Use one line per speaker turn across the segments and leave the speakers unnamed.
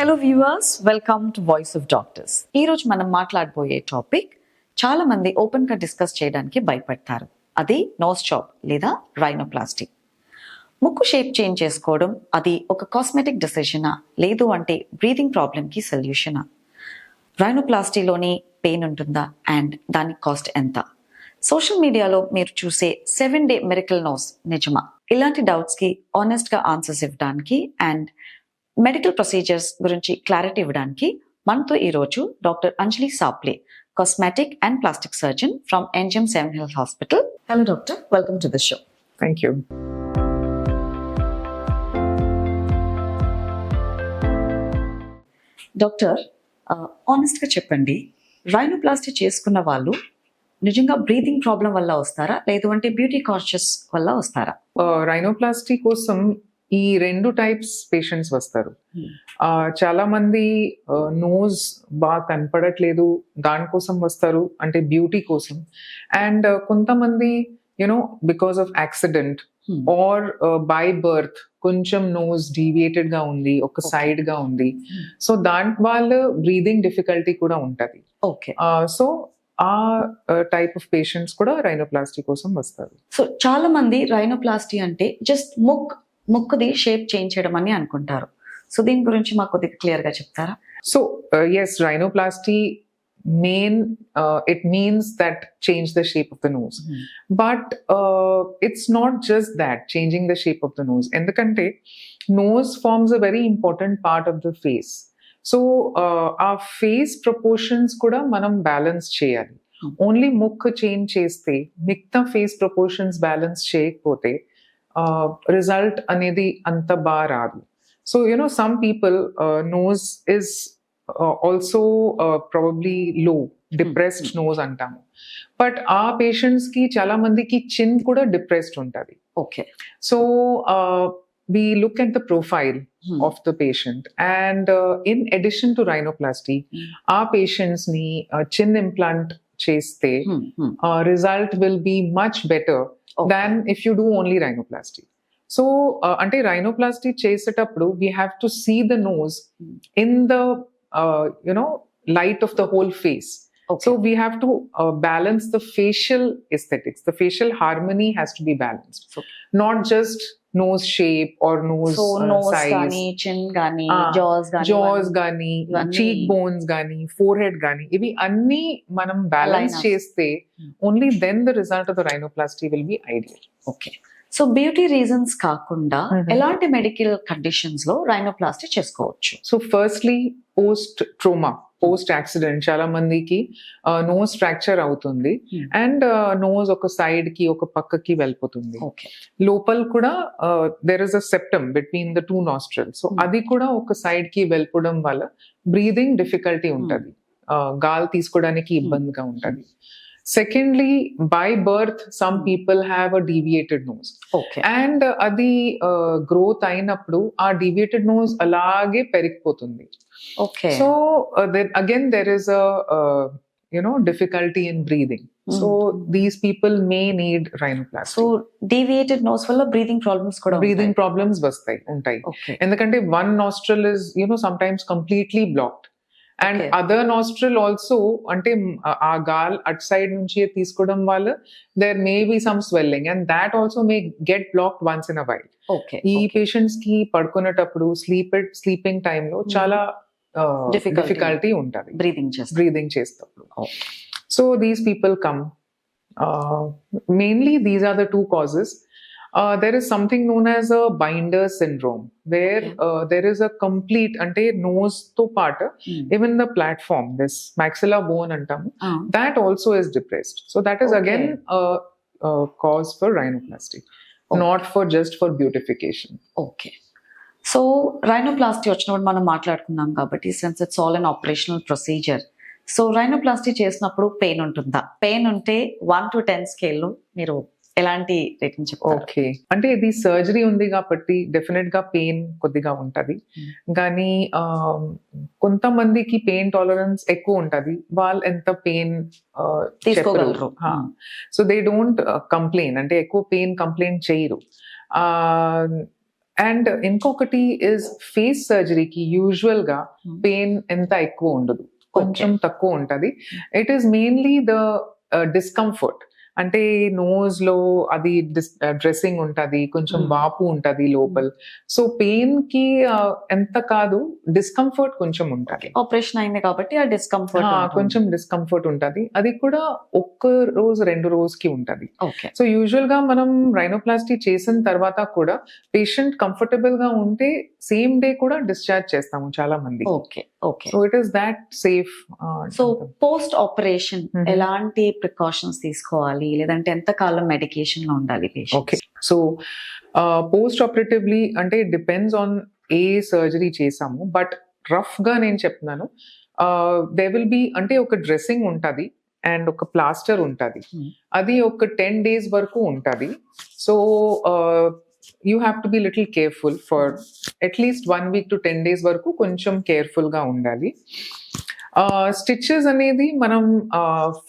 Hello viewers welcome to voice of doctors ఈరోజు మనం మాట్లాడబోయే topic చాలా మంది ఓపెన్గా డిస్కస్ చేయడానికి భయపడతారు. అది నోస్ చాప్ లేదా రైనోప్లాస్టీ ముక్కు షేప్ చేంజ్ చేసుకోవడం అది ఒక కాస్మెటిక్ డిసిషనా? లేదు అంటే బ్రీతింగ్ ప్రాబ్లమ్కి సొల్యూషనా? రైనోప్లాస్టీలోని పెయిన్ ఉంటుందా? అండ్ దాని కాస్ట్ ఎంత? సోషల్ మీడియాలో మీరు చూసే సెవెన్ డే మెరికల్ నోస్ నిజమా? ఇలాంటి డౌట్స్కి ఆనెస్ట్గా ఆన్సర్స్ ఇవ్వడానికి అండ్ మెడికల్ ప్రొసీజర్స్ గురించి క్లారిటీ ఇవ్వడానికి మనతో ఈరోజు doctor Anjali Saple cosmetic and plastic surgeon from NGM seven health hospital. Hello doctor welcome to the show
thank you
doctor ఆనెస్ట్గా చెప్పండి రైనోప్లాస్టీ చేసుకున్న వాళ్ళు నిజంగా బ్రీతింగ్ ప్రాబ్లం వల్ల వస్తారా? లేదు అంటే బ్యూటీ కాన్షియస్ వల్ల వస్తారా?
రైనోప్లాస్టీ కోసం ఈ రెండు టైప్స్ పేషెంట్స్ వస్తారు
Hmm.
చాలా మంది నోస్ బాగా కనపడట్లేదు దానికోసం వస్తారు అంటే బ్యూటీ కోసం అండ్ కొంతమంది you know because of accident
Hmm.
Or by birth కొంచెం నోస్ డీవియేటెడ్గా ఉంది ఒక. సైడ్గా ఉంది
Hmm.
సో దాని వాళ్ళు బ్రీదింగ్ డిఫికల్టీ కూడా ఉంటది
ఓకే
సో ఆ టైప్ ఆఫ్ పేషెంట్స్ కూడా రైనోప్లాస్టీ కోసం వస్తారు
సో చాలా మంది రైనోప్లాస్టీ అంటే జస్ట్ ముక్ ముక్కుది షేప్ చేంజ్ చేయడం అని అనుకుంటారు. సో దీని గురించి మాకు కొద్దిగా క్లియర్గా చెప్తారా?
So yes rhinoplasty main it means that change the shape of the nose but it's not just that changing the shape of the nose ఎందుకంటే nose forms a very important part of the face so uh face proportions కూడా మనం balance చేయాలి only ముక్ change చేస్తే మిగతా face proportions balance చేయకపోతే result అనేది అంత బాగా రాదు so you know some people nose is also probably low depressed nose అంటాము బట్ ఆ పేషెంట్స్ కి చాలా మందికి చిన్ కూడా డిప్రెస్డ్ ఉంటుంది
okay
so we look at the profile of the patient and uh, in addition to rhinoplasty
Mm.
our patients ni uh, chin implant cheste uh, result will be much better than if you do only rhinoplasty so uh, ante rhinoplasty చేసేటప్పుడు we have to see the nose
Mm.
in the uh, you know light of the whole face so we have to uh, balance the facial aesthetics the facial harmony has to be balanced
So-
not just nose shape or nose
so
uh, nose
కానీ chin కానీ jaws కానీ
గానీ
ఇవన్నీ-
cheek bones గానీ forehead గానీ ఇవి అన్ని మనం బ్యాలెన్స్. చేస్తే
Hmm.
Only then the result of the rhinoplasty will be ideal
okay so beauty reasons కాకుండా
Mhm.
ఎలాంటి మెడికల్ కండిషన్స్లో రైనోప్లాస్టీ చేసుకోవచ్చు
so firstly post trauma post accident చాలా మందికి నోస్ ఫ్రాక్చర్ అవుతుంది.
Hmm.
అండ్ నోస్ ఒక సైడ్కి ఒక పక్కకి వెళ్ళిపోతుంది. లోపల కూడా there is a septum between the two nostril so
Hmm.
అది కూడా ఒక సైడ్కి వెళ్ళిపోవడం వల్ల బ్రీదింగ్ డిఫికల్టీ ఉంటది. గాలి తీసుకోవడానికి ఇబ్బందిగా ఉంటది. Secondly by birth some
Hmm.
People have a deviated nose
okay
and అది గ్రోత్ అయినప్పుడు ఆ డీవియేటెడ్ నోస్ అలాగే పెరిగిపోతుంది
okay
so again there is a you know difficulty in breathing so these people may
need
so
rhinoplasty deviated nose వల్ల breathing problems కూడా
breathing problems వస్తాయి ఉంటాయి
okay
ఎందుకంటే one nostril is you know sometimes completely blocked
and.
Other nostril also అంటే ఆ- గాల్ at side నుంచి తీసుకోవడం వల్ల there may be some swelling and that also may get blocked once in a
while
ఈ పేషెంట్స్కి పడుకునేటప్పుడు స్లీప్ స్లీపింగ్ టైంలో. చాలా. డిఫికల్టీ ఉంటుంది
బ్రీదింగ్
బ్రీదింగ్ చేసేటప్పుడు. So these people come mainly these are the two causes there is something known as a binder syndrome where there is a complete అంటే నోస్తో పాటు even the platform this maxilla bone అంటాము that also is depressed. So that is
Okay.
again a, a cause for rhinoplasty,
Okay.
not for just for beautification.
Okay so rhinoplasty వచ్చినప్పుడు మనం మాట్లాడుకున్నాం కాబట్టి since it's all an operational procedure so rhinoplasty చేసినప్పుడు pain ఉంటుందా pain ఉంటే one to ten scale మీరు ఎలాంటి rating
okay. అంటే ఇది సర్జరీ ఉంది కాబట్టి డెఫినెట్గా పెయిన్ కొద్దిగా ఉంటది.
Hmm.
కానీ కొంతమందికి పెయిన్ టాలరెన్స్ ఎక్కువ ఉంటది. వాళ్ళు ఎంత పెయిన్
తీసుకోగలరు.
సో దే డోంట్ కంప్లైన్ అంటే ఎక్కువ పెయిన్ కంప్లైంట్ చేయరు. అండ్ ఇంకొకటి ఇస్ ఫేస్ సర్జరీకి యూజువల్గా
Hmm.
పెయిన్ ఎంత ఎక్కువ ఉండదు. కొంచెం తక్కువ ఉంటది. It is mainly the discomfort అంటే నోస్లో అది డ్రెస్సింగ్ ఉంటది కొంచెం. వాపు ఉంటది లోపల. సో పెయిన్కి ఎంత కాదు డిస్కంఫర్ట్ కొంచెం ఉంటది.
ఆపరేషన్ అయింది కాబట్టి ఆ డిస్కంఫర్ట్
కొంచెం డిస్కంఫర్ట్ ఉంటది. అది కూడా ఒక్క రోజు రెండు రోజుకి ఉంటది. సో యూజువల్గా మనం రైనోప్లాస్టీ చేసిన తర్వాత కూడా పేషెంట్ కంఫర్టబుల్గా ఉంటే సేమ్ డే కూడా డిశ్చార్జ్ చేస్తాము చాలా మంది.
Okay.
Okay so it is that
safe so post
operation.
ఎలాంటి ప్రికాషన్స్ తీసుకోవాలి? లేదంటే ఎంత కాలం మెడికేషన్లో ఉండాలి
ఓకే సో పోస్ట్ ఆపరేటివ్లీ అంటే డిపెండ్స్ ఆన్ ఏ సర్జరీ చేసాము. బట్ రఫ్గా నేను చెప్తున్నాను. దే విల్ బి అంటే ఒక డ్రెస్సింగ్ ఉంటది అండ్ ఒక ప్లాస్టర్ ఉంటది.
Hmm.
అది ఒక టెన్ డేస్ వరకు ఉంటది. So you have to be little careful for at least one week to ten days వరకు కొంచెం కేర్ఫుల్గా ఉండాలి స్టిచ్చెస్ అనేది మనం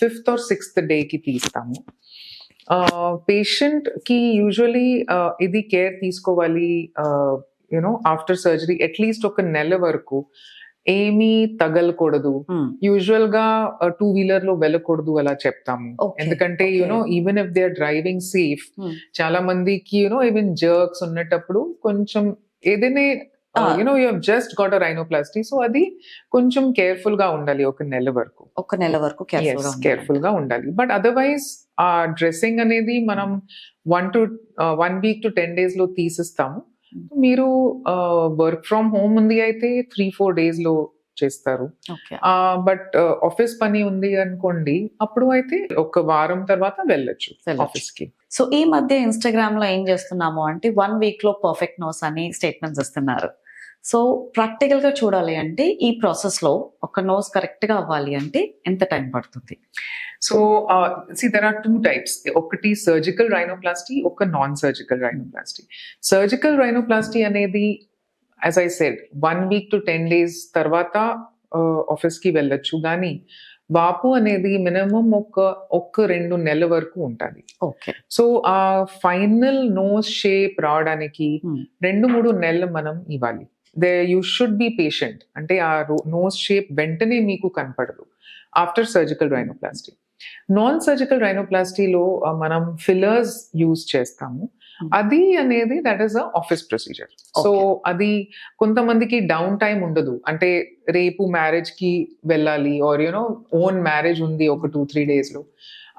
ఫిఫ్త్ ఆర్ సిక్స్త్ డేకి తీస్తాము. పేషెంట్కి యూజువలీ ఇది కేర్ తీసుకోవాలి యునో ఆఫ్టర్ సర్జరీ అట్లీస్ట్ ఒక నెల వరకు ఏమీ తగలకూడదు యూజువల్గా టూ వీలర్లో వెళ్ళకూడదు అలా చెప్తాము ఎందుకంటే. You know even if they are driving safe
Hmm.
చాలా మందికి యునో ఈవెన్ జర్క్స్ ఉన్నటప్పుడు కొంచెం ఏదైనా. You know you just got a rhinoplasty so అది కొంచెం కేర్ఫుల్గా ఉండాలి ఒక నెల వరకు
ఒక నెల వరకు
కేర్ఫుల్గా ఉండాలి బట్ అదర్వైజ్ ఆ డ్రెస్సింగ్ అనేది మనం one to one week to ten డేస్లో తీసిస్తాము
Hmm.
మీరు వర్క్ ఫ్రమ్ హోమ్ ఉంది అయితే త్రీ ఫోర్ డేస్లో చేస్తారు.
ఓకే.
బట్ ఆఫీస్ పని ఉంది అనుకోండి అప్పుడు అయితే ఒక వారం తర్వాత వెళ్ళొచ్చు. ఆఫీస్కి.
సో ఈ మధ్య ఇన్స్టాగ్రామ్లో ఏం చేస్తున్నాము అంటే వన్ వీక్లో పర్ఫెక్ట్ నోస్ అని స్టేట్మెంట్స్ ఇస్తున్నారు. సో ప్రాక్టికల్గా చూడాలి అంటే ఈ ప్రాసెస్లో ఒక నోస్ కరెక్ట్గా అవ్వాలి అంటే ఎంత టైం పడుతుంది?
So see there are two types ఒకటి సర్జికల్ రైనోప్లాస్టీ ఒక non surgical rhinoplasty surgical rhinoplasty అనేది as I said one week to ten days తర్వాత ఆఫీస్కి వెళ్ళొచ్చు. కానీ వాపు అనేది మినిమం ఒక ఒక్క రెండు నెలల వరకు ఉంటుంది.
Okay
so uh final nose shape రావడానికి
Hmm.
రెండు మూడు నెలలు మనం ఇవ్వాలి. They you should be patient అంటే ఆ నోస్ షేప్ వెంటనే మీకు కనపడదు. After surgical rhinoplasty non surgical రైనోప్లాస్టీలో మనం ఫిల్లర్స్ యూజ్ చేస్తాము.
Hmm.
అది అనేది that is a office procedure
so.
అది కొంతమందికి డౌన్ టైం ఉండదు. అంటే రేపు మ్యారేజ్కి వెళ్ళాలి ఆర్ యూనో ఓన్ మ్యారేజ్ ఉంది ఒక టూ త్రీ డేస్లో.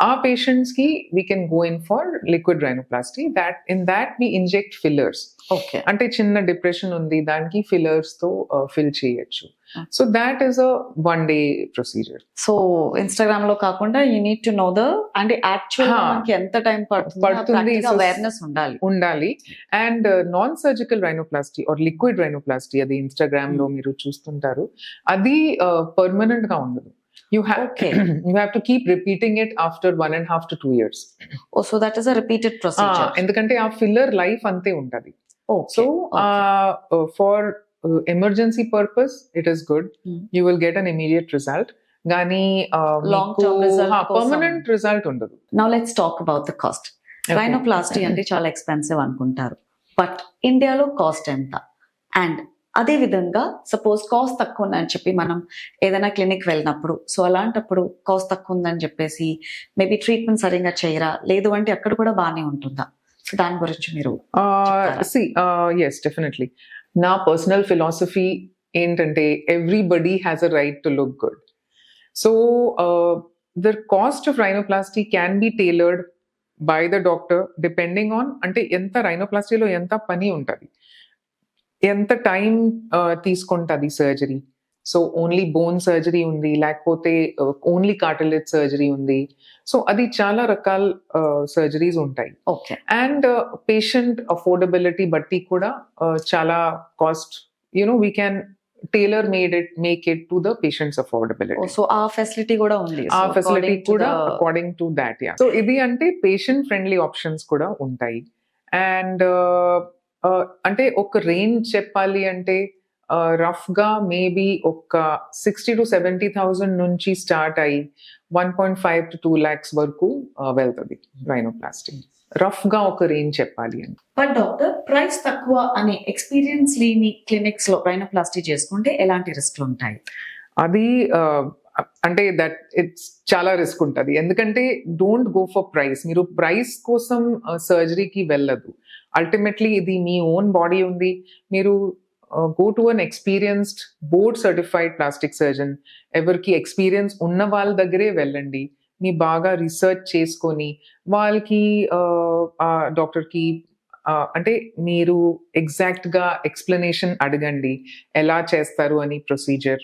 ఆ పేషెంట్స్కి we can go in for liquid rhinoplasty that in that we inject fillers
okay
అంటే చిన్న డిప్రెషన్ ఉంది దానికి ఫిల్లర్స్తో ఫిల్ చేయొచ్చు. So that is a one day
procedure so ఇన్స్టాగ్రామ్లో కాకుండా you need to know the అంటే యాక్చువల్. మనకి ఎంత టైం పడుతుంది అవేర్నెస్ ఉండాలి.
ఉండాలి. And non surgical rhinoplasty or liquid rhinoplasty అది ఇన్స్టాగ్రామ్లో
Hmm.
మీరు చూస్తుంటారు. అది పర్మనెంట్గా ఉండదు. You have
Okay.
You have to keep repeating it after one and half to two years
oh so that is a repeated procedure
ఎందుకంటే uh filler life అంతే ఉంటది. So for emergency purpose it is
good.
You will get an immediate result కానీ
Long term result కోసం.
Permanent result ఉండదు.
Now let's talk about the cost rhinoplasty అంటే చాలా expensive అనుకుంటారు. But ఇండియాలో కాస్ట్ ఎంత? అండ్ అదే విధంగా సపోజ్ కాస్ట్ తక్కువ ఉందని చెప్పి మనం ఏదైనా క్లినిక్ వెళ్ళినప్పుడు సో అలాంటప్పుడు కాస్ట్ తక్కువ ఉందని చెప్పేసి మేబీ ట్రీట్మెంట్ సరిగా చేయరా? లేదు అంటే అక్కడ కూడా బాగానే ఉంటుందా? సో దాని గురించి మీరు?
సి ఎస్ డెఫినెట్లీ నా పర్సనల్ ఫిలాసఫీ ఏంటంటే everybody has a right to look good so the cost of rhinoplasty can be tailored by the doctor depending on అంటే ఎంత రైనోప్లాస్టీలో ఎంత పని ఉంటుంది. ఎంత టైం తీసుకుంటుంది surgery? So only bone surgery ఉంది లేకపోతే ఓన్లీ కార్టిలేజ్ సర్జరీ ఉంది. సో అది చాలా రకాల సర్జరీస్ ఉంటాయి.
ఓకే.
అండ్ పేషెంట్ అఫోర్డబిలిటీ బట్టి కూడా చాలా cost you know we can tailor made it make it to the patients
affordability. So uh facility కూడా ఉంది.
ఆ ఫెసిలిటీ కూడా according to that yeah so ఇది అంటే పేషెంట్ ఫ్రెండ్లీ ఆప్షన్స్ కూడా ఉంటాయి. అండ్ అంటే ఒక రేంజ్ చెప్పాలి అంటే రఫ్గా మేబీ ఒక సిక్స్టీ టు సెవెంటీ థౌసండ్ నుంచి స్టార్ట్ అయ్యి one point five to two lakhs వరకు వెళ్తుంది రైనోప్లాస్టిక్ రఫ్గా ఒక రేంజ్ చెప్పాలి అని
బట్ డాక్టర్ ప్రైస్ తక్కువ అనే ఎక్స్పీరియన్స్ లేని క్లినిక్స్లో రైనోప్లాస్టీ చేసుకుంటే ఎలాంటి రిస్క్లు ఉంటాయి?
అది అంటే దట్ ఇట్స్ చాలా రిస్క్ ఉంటుంది. ఎందుకంటే డోంట్ గో ఫర్ ప్రైస్ మీరు ప్రైస్ కోసం సర్జరీకి వెళ్ళదు. అల్టిమేట్లీ ఇది మీ ఓన్ బాడీ ఉంది. మీరు go to an experienced board certified plastic surgeon ఎవరికి ఎక్స్పీరియన్స్ ఉన్న వాళ్ళ దగ్గరే వెళ్ళండి. మీ బాగా రీసెర్చ్ చేసుకొని వాళ్ళకి డాక్టర్కి అంటే మీరు ఎగ్జాక్ట్గా ఎక్స్ప్లెనేషన్ అడగండి. ఎలా చేస్తారు అని ప్రొసీజర్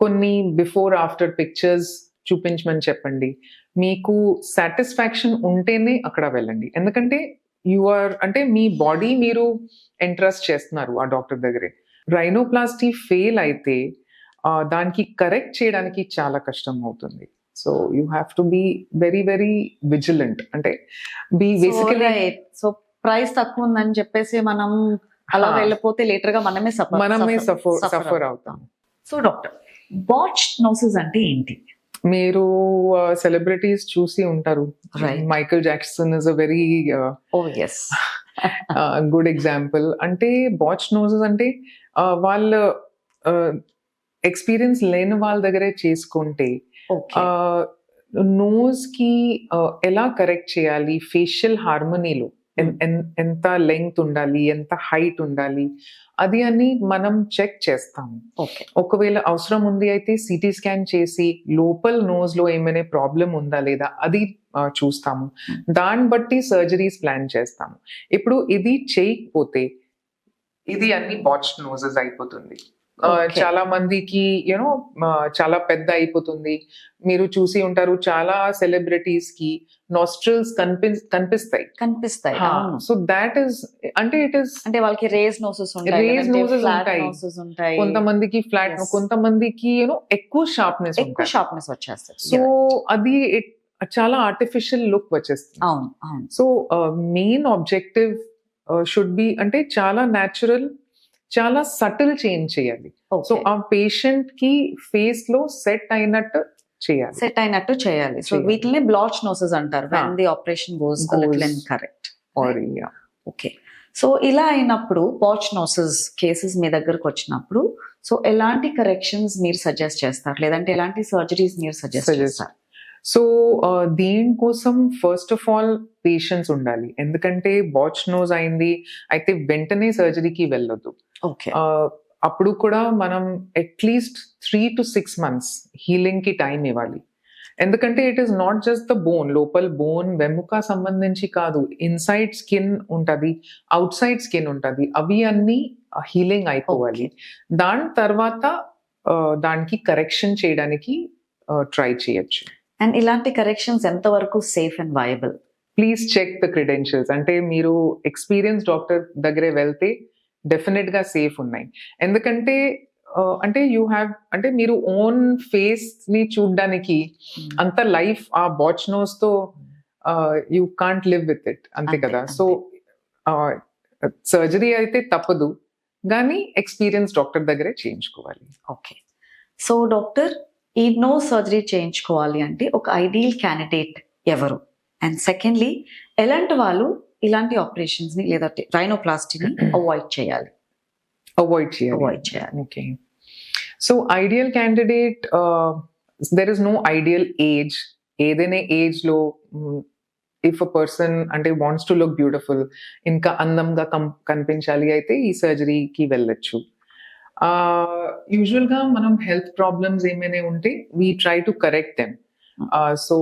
కొన్ని బిఫోర్ ఆఫ్టర్ పిక్చర్స్ చూపించమని చెప్పండి. మీకు సాటిస్ఫాక్షన్ ఉంటేనే అక్కడ వెళ్ళండి. ఎందుకంటే యు ఆర్ అంటే మీ బాడీ మీరు ఇంట్రెస్ట్ చేస్తున్నారు ఆ డాక్టర్ దగ్గరే. రైనోప్లాస్టీ ఫెయిల్ అయితే దానికి కరెక్ట్ చేయడానికి చాలా కష్టం అవుతుంది. So you have to be very very vigilant అంటే బి బేసికలీ
సో ప్రైస్ తక్కువ ఉందని చెప్పేసి మనం అలా. వెళ్ళిపోతే లేటర్గా మనమే సఫర్
మనమే సఫర్ సఫర్ అవుతాం.
సో డాక్టర్ బాచ్ నోసెస్ అంటే ఏంటి?
మీరు సెలబ్రిటీస్ చూసి ఉంటారు. Michael Jackson is
a very
good example అంటే బాచ్ నోజెస్ అంటే uh, వాళ్ళ ఎక్స్పీరియన్స్ లేని వాళ్ళ దగ్గరే చేసుకుంటే నోస్కి uh, ఎలా కరెక్ట్ చేయాలి? ఫేషియల్ హార్మనీలో ఎంత లెంగ్త్ ఉండాలి ఎంత హైట్ ఉండాలి అది అని మనం చెక్ చేస్తాము.
ఓకే.
ఒకవేళ అవసరం ఉంది అయితే సిటీ స్కాన్ చేసి లోపల నోస్లో ఏమైనా ప్రాబ్లం ఉందా లేదా అది చూస్తాము. దాన్ని బట్టి సర్జరీస్ ప్లాన్ చేస్తాము. ఇప్పుడు ఇది చేయకపోతే ఇది అన్ని బాచ్ నోజెస్ అయిపోతుంది. చాలా మందికి యూనో చాలా పెద్ద అయిపోతుంది. మీరు చూసి ఉంటారు చాలా సెలబ్రిటీస్కి నాస్ట్రల్స్ కనిపి కనిపిస్తాయి.
కనిపిస్తాయి.
సో దాట్ ఈస్ అంటే ఇట్ ఈస్
అంటే వాళ్ళకి రేస్ నోసెస్ ఉంటాయి
noses
flat
ఉంటాయి. కొంతమందికి ఫ్లాట్. కొంతమందికి యూనో ఎక్కువ షార్ప్నెస్
ఎక్కువ షార్ప్నెస్ వచ్చేస్తుంది
సో అది చాలా ఆర్టిఫిషియల్ లుక్ వచ్చేస్తుంది.
అవును అవును.
So main objective should be అంటే చాలా న్యాచురల్ చాలా సటిల్ చేంజ్ చేయాలి. సో ఆ పేషెంట్కి ఫేస్లో సెట్ అయినట్టు చేయాలి.
సెట్ అయినట్టు చేయాలి. సో. వీటిని బ్లాచ్ నోసెస్ అంటారు. When the operation
goes. Correct
okay so ఇలా అయినప్పుడు పాచ్ నోసెస్ కేసెస్ మీ దగ్గరకు వచ్చినప్పుడు సో ఎలాంటి కరెక్షన్స్ మీరు సజెస్ట్ చేస్తారు? లేదంటే ఎలాంటి సర్జరీస్ మీరు సజెస్ట్. చేస్తారు?
సో దీనికోసం ఫస్ట్ ఆఫ్ ఆల్ పేషెన్స్ ఉండాలి? ఎందుకంటే బాచ్ నోస్ అయింది అయితే వెంటనే సర్జరీకి వెళ్ళొద్దు. అప్పుడు కూడా మనం at least three to six months హీలింగ్కి time ఇవ్వాలి. ఎందుకంటే it is not just the bone లోపల బోన్ వెముక సంబంధించి కాదు ఇన్సైడ్ స్కిన్ ఉంటది అవుట్ సైడ్ స్కిన్ ఉంటది. అవి అన్ని హీలింగ్ అయిపోవాలి. దాని తర్వాత దానికి కరెక్షన్ చేయడానికి ట్రై చేయొచ్చు.
అండ్ ఇలాంటి కరెక్షన్స్ ఎంత వరకు safe and viable
please check the credentials అంటే మీరు ఎక్స్పీరియన్స్ డాక్టర్ దగ్గరే వెళ్తే డెఫినెట్గా సేఫ్ ఉన్నాయి. ఎందుకంటే అంటే యూ హ్యావ్ అంటే మీరు ఓన్ ఫేస్ని చూడడానికి అంత లైఫ్ ఆ botch నోస్తో you can't live with it. అంతే, కదా? సో సర్జరీ అయితే తప్పదు. కానీ ఎక్స్పీరియన్స్ డాక్టర్ దగ్గరే చేయించుకోవాలి.
ఓకే. సో డాక్టర్ ఈ నో సర్జరీ చేయించుకోవాలి అంటే ఒక ఐడియల్ క్యాండిడేట్ ఎవరు? అండ్ సెకండ్లీ ఎలాంటి వాళ్ళు ఇలాంటి ఆపరేషన్స్ని లేదంటే రైనోప్లాస్టీని అవాయిడ్ చేయాలి.
అవాయిడ్ చేయాలి.
అవాయిడ్ చేయాలి.
So ideal candidate, uh, there is no ideal age. ఏదైనా ఏజ్లో ఇఫ్ అ పర్సన్ అంటే వాంట్స్ టు లుక్ బ్యూటిఫుల్ ఇంకా అందంగా కం- కనిపించాలి అయితే ఈ సర్జరీకి వెళ్ళొచ్చు. యూజువల్గా మనం హెల్త్ ప్రాబ్లమ్స్ ఏమైనా ఉంటే we try to correct them so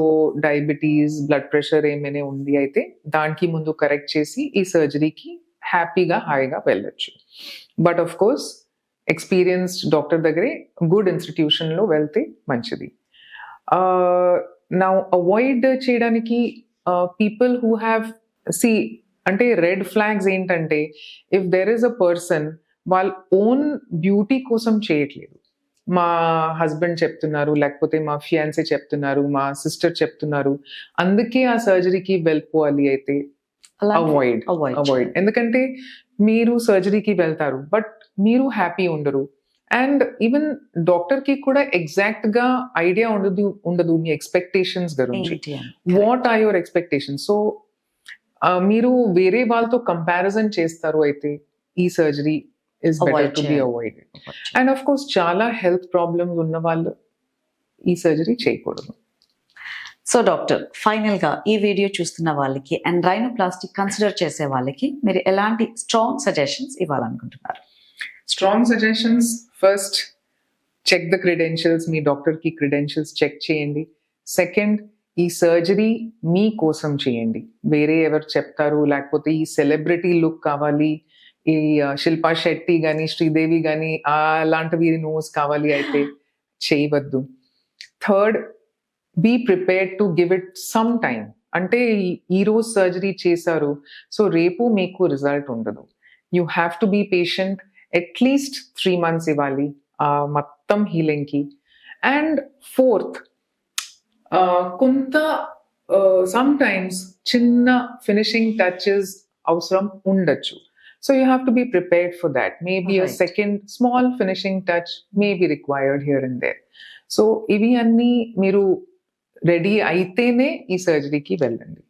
diabetes blood pressure ఏమైనా ఉంది అయితే దానికి ముందు కరెక్ట్ చేసి ఈ సర్జరీకి హ్యాపీగా హాయిగా వెళ్ళొచ్చు. But of course experienced doctor దగ్గరే గుడ్ ఇన్స్టిట్యూషన్లో వెళ్తే మంచిది. నా అవాయిడ్ చేయడానికి పీపుల్ హూ హ్యావ్ సి అంటే రెడ్ ఫ్లాగ్స్ ఏంటంటే if there is a person వాళ్ళ ఓన్ బ్యూటీ కోసం చేయట్లేదు. మా హస్బెండ్ చెప్తున్నారు లేకపోతే మా ఫియాన్సీ చెప్తున్నారు మా సిస్టర్ చెప్తున్నారు. అందుకే ఆ సర్జరీకి వెళ్ళిపోవాలి అయితే. అవాయిడ్
అవాయిడ్
అవాయిడ్ ఎందుకంటే మీరు సర్జరీకి వెళ్తారు బట్ మీరు హ్యాపీ ఉండరు. అండ్ ఈవెన్ డాక్టర్కి కూడా ఎగ్జాక్ట్గా ఐడియా ఉండదు ఉండదు మీ ఎక్స్పెక్టేషన్స్ గురించి what are your expectation so మీరు వేరే వాళ్ళతో కంపారిజన్ చేస్తారు అయితే ఈ surgery
is
better to
be.
Avoided and of course చాలా హెల్త్ ప్రాబ్లమ్స్ ఉన్న వాళ్ళు ఈ సర్జరీ చేయకూడదు.
సో డాక్టర్ ఫైనల్గా ఈ వీడియో చూస్తున్న వాళ్ళకి అండ్ రైనోప్లాస్టిక్ కన్సిడర్ చేసే వాళ్ళకి మీరు ఎలాంటి strong suggestions ఇవ్వాలనుకుంటున్నారు?
Strong suggestions first check the credentials మీ డాక్టర్కి క్రెడెన్షియల్స్ చెక్ చేయండి. సెకండ్ ఈ సర్జరీ మీ కోసం చేయండి. వేరే ఎవరు చెప్తారు? లేకపోతే ఈ సెలబ్రిటీ లుక్ కావాలి. ఈ శిల్పా శెట్టి కానీ శ్రీదేవి కానీ అలాంటివి నోస్ కావాలి అయితే చేయవద్దు. Third be prepared to give it some time అంటే ఈ- రోజు సర్జరీ చేశారు సో రేపు మీకు రిజల్ట్ ఉండదు. You have to be patient at least three months ఇవ్వాలి మొత్తం హీలింగ్కి. అండ్ ఫోర్త్ కొంత సమ్ టైమ్స్ చిన్న ఫినిషింగ్ టచెస్ అవసరం ఉండొచ్చు. So you have to be prepared for that maybe uh
Right.
Second small finishing touch may be required here and there so ఇవి అన్నీ మీరు రెడీ అయితేనే ఈ సర్జరీకి వెళ్ళండి.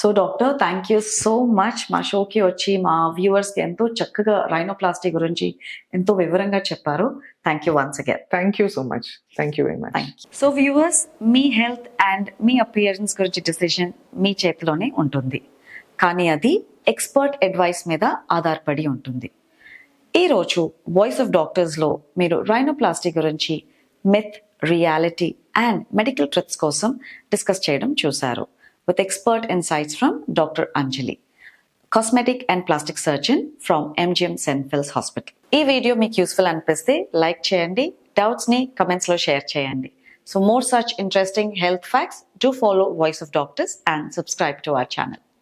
So doctor thank you so much మా షోకి వచ్చి మా వ్యూవర్స్కి ఎంతో చక్కగా రైనోప్లాస్టీ గురించి ఎంతో వివరంగా చెప్పారు. Thank you once again
thank you so much thank you very much
thank you so viewers me health and మీ అపియరెన్స్ గురించి డిసిషన్ మీ చేతిలోనే ఉంటుంది. కానీ అది ఎక్స్పర్ట్ అడ్వైస్ మీద ఆధారపడి ఉంటుంది. ఈరోజు వాయిస్ ఆఫ్ డాక్టర్స్లో మీరు రైనోప్లాస్టీ గురించి myth reality and medical trips కోసం డిస్కస్ చేయడం చూశారు. With expert insights from doctor Anjali cosmetic and plastic surgeon from MGM Saint Phil's hospital ఈ వీడియో మీకు యూస్ఫుల్ అనిపిస్తే లైక్ చేయండి డౌట్స్ని కమెంట్స్లో షేర్ చేయండి. So more such interesting health facts do follow voice of doctors and subscribe to our channel